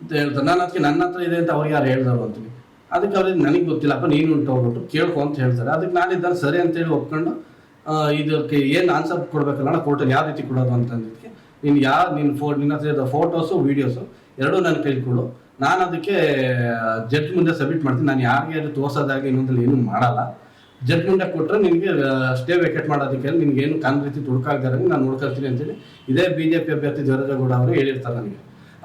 ಅಂತ ಹೇಳ್ತಾರೆ ನಾನು ಅದಕ್ಕೆ ನನ್ನ ಹತ್ರ ಇದೆ ಅಂತ ಅವ್ರಿಗೆ ಯಾರು ಹೇಳ್ದವ್ರು ಅಂತೀವಿ. ಅದಕ್ಕೆ ಅವ್ರಿಗೆ ನನಗೆ ಗೊತ್ತಿಲ್ಲಪ್ಪ ನೀನು ಉಂಟು ಹೋಗ್ಬಿಟ್ಟು ಕೇಳ್ಕೊ ಅಂತ ಹೇಳ್ತಾರೆ. ಅದಕ್ಕೆ ನಾನಿದ್ದಾನೆ ಸರಿ ಅಂತೇಳಿ ಒಪ್ಕೊಂಡು ಇದಕ್ಕೆ ಏನು ಆನ್ಸರ್ ಕೊಡ್ಬೇಕಲ್ಲ ಕೋರ್ಟಲ್ಲಿ ಯಾವ ರೀತಿ ಕೊಡೋದು ಅಂತಂದಿದ್ದಕ್ಕೆ ನೀನು ಯಾವ ನಿನ್ನ ಫೋ, ನಿನ್ನ ಹತ್ರ ಇದ್ದ ಫೋಟೋಸು ವೀಡಿಯೋಸು ಎರಡೂ ನನ್ನ ಕೈಲಿ ಕೊಡು. ನಾನು ಅದಕ್ಕೆ ಜಡ್ಜ್ ಮುಂದೆ ಸಬ್ಮಿಟ್ ಮಾಡ್ತೀನಿ. ನಾನು ಯಾರಿಗೆ ಅದು ತೋರ್ಸೋದಾಗಿ ಇನ್ನೊಂದಲ್ಲಿ ಏನೂ ಮಾಡಲ್ಲ. ಜಡ್ಜ್ ಮುಂದೆ ಕೊಟ್ಟರೆ ನಿನಗೆ ಸ್ಟೇ ವೇಕೆಟ್ ಮಾಡೋದಕ್ಕೆ ನಿನಗೇನು ಕಾನ್ ರೀತಿ ತುಡುಕಾಗ್ದಾರೆ ನಾನು ನೋಡ್ಕೊಳ್ತೀನಿ ಅಂತೇಳಿ ಇದೇ ಬಿ ಜೆ ಪಿ ಅಭ್ಯರ್ಥಿ ದೇವರಾಜೇಗೌಡ ಅವರು ಹೇಳಿರ್ತಾರೆ ನನಗೆ.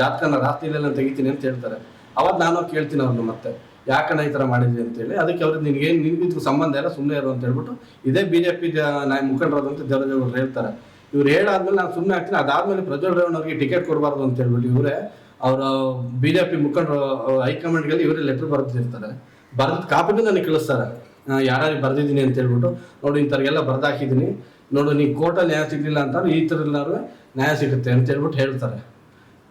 ಜಾತಕನ ನಾನು ತೆಗಿತೀನಿ ಅಂತ ಹೇಳ್ತಾರೆ. ಅವಾಗ ನಾನು ಕೇಳ್ತೀನಿ ಅವ್ರನ್ನ ಮತ್ತೆ, ಯಾಕಣ್ಣ ಈ ಥರ ಮಾಡಿದ್ವಿ ಅಂತೇಳಿ ಅದಕ್ಕೆ ಅವ್ರಿಗೆ ನಿನಗೆ ನಿನ್ಗಿದ್ಕು ಸಂಬಂಧ ಇಲ್ಲ ಸುಮ್ಮನೆ ಇರು ಅಂತ ಹೇಳ್ಬಿಟ್ಟು ಇದೇ ಬಿ ಜೆ ಪಿ ನಾಯ ಮುಖಂಡರಾದಂಥ ಹೇಳ್ತಾರೆ. ಇವ್ರು ಹೇಳಾದ್ಮೇಲೆ ನಾನು ಸುಮ್ಮನೆ ಆಗ್ತೀನಿ. ಅದಾದ್ಮೇಲೆ ಪ್ರಜ್ವಲ್ ರೇವಣ್ಣ ಅವ್ರಿಗೆ ಟಿಕೆಟ್ ಕೊಡಬಾರ್ದು ಅಂತ ಹೇಳ್ಬಿಟ್ಟು ಇವರೇ ಅವರ ಬಿ ಜೆ ಪಿ ಮುಖಂಡರು ಹೈಕಮಾಂಡ್ಗೆ ಇವರೇ ಲೆಟ್ರ್ ಬರೆದಿರ್ತಾರೆ. ಬರೆದ ಕಾಪಿನೂ ನನಗೆ ಕಳಿಸ್ತಾರೆ. ಯಾರು ಬರೆದಿದ್ದೀನಿ ಅಂತ ಹೇಳ್ಬಿಟ್ಟು, ನೋಡಿ, ಇಂಥವ್ರಿಗೆಲ್ಲ ಬರ್ದಾಕಿದ್ದೀನಿ. ನೋಡು, ನೀ ಕೋರ್ಟಲ್ಲಿ ನ್ಯಾಯ ಸಿಗಲಿಲ್ಲ ಅಂತಂದ್ರೆ ಈ ಥರ ಎಲ್ಲರೂ ನ್ಯಾಯ ಸಿಗುತ್ತೆ ಅಂತ ಹೇಳ್ಬಿಟ್ಟು ಹೇಳ್ತಾರೆ.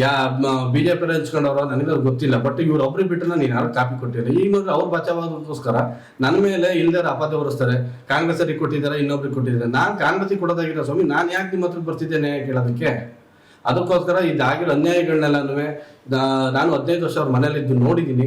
ಯಾ ಬಿ ಜೆ ಪಿ ಹಂಚ್ಕೊಂಡವ್ರ ನನಗೆ ಅದು ಗೊತ್ತಿಲ್ಲ. ಬಟ್ ಇವ್ರು ಒಬ್ರಿಗೆ ಬಿಟ್ಟು ನಾನು ಯಾರು ಕಾಪಿ ಕೊಟ್ಟಿಲ್ಲ. ಈಗ ನೋಡ್ರಿ ಅವ್ರು ಬಚಾವಾಗೋಸ್ಕರ ನನ್ನ ಮೇಲೆ ಇಲ್ದಾರ ಅಪಾದ ಹೊರಿಸ್ತಾರೆ. ಅವ್ರಿಗೆ ಕೊಟ್ಟಿದ್ದಾರೆ, ಇನ್ನೊಬ್ರಿಗೆ ಕೊಟ್ಟಿದ್ದಾರೆ. ನಾನು ಕಾಂಗ್ರೆಸ್ಸಿಗೆ ಕೊಡೋದಾಗಿರೋ ಸ್ವಾಮಿ, ನಾನು ಯಾಕೆ ನಿಮ್ಮ ಹತ್ರ ಬರ್ತಿದ್ದೇನೆ ಕೇಳೋದಕ್ಕೆ? ಅದಕ್ಕೋಸ್ಕರ ಇದಾಗಿರೋ ಅನ್ಯಾಯಗಳನ್ನೆಲ್ಲನೂ ನಾನು ಹದಿನೈದು ವರ್ಷ ಅವ್ರ ಮನೇಲಿದ್ದು ನೋಡಿದ್ದೀನಿ.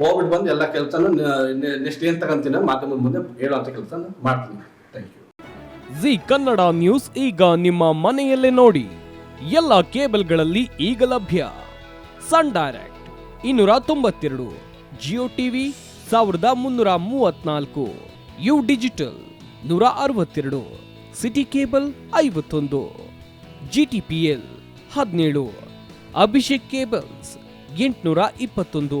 ಹೋಗ್ಬಿಟ್ಟು ಬಂದು ಎಲ್ಲ ಕೆಲಸನೂ ನೆಕ್ಸ್ಟ್ ಏನ್ ತಗೊಂತೀನಿ ಮಾಧ್ಯಮದ ಮುಂದೆ ಹೇಳುವಂತ ಕೆಲಸ ಮಾಡ್ತೀನಿ. Thank you Zee Kannada news ಈಗ ನಿಮ್ಮ ಮನೆಯಲ್ಲೇ ನೋಡಿ. ಎಲ್ಲ ಕೇಬಲ್ಗಳಲ್ಲಿ ಈಗ ಲಭ್ಯ. ಸನ್ ಡೈರೆಕ್ಟ್ ಇನ್ನೂರ ತೊಂಬತ್ತೆರಡು, ಜಿಯೋ ಟಿವಿ ಸಾವಿರದ ಮುನ್ನೂರ ಮೂವತ್ನಾಲ್ಕು, ಯು ಡಿಜಿಟಲ್ ನೂರ ಅರವತ್ತೆರಡು, ಸಿಟಿ ಕೇಬಲ್ ಐವತ್ತೊಂದು ಜಿ ಟಿ ಪಿ ಎಲ್ ಹದಿನೇಳು, ಅಭಿಷೇಕ್ ಕೇಬಲ್ಸ್ ಎಂಟುನೂರ ಇಪ್ಪತ್ತೊಂದು.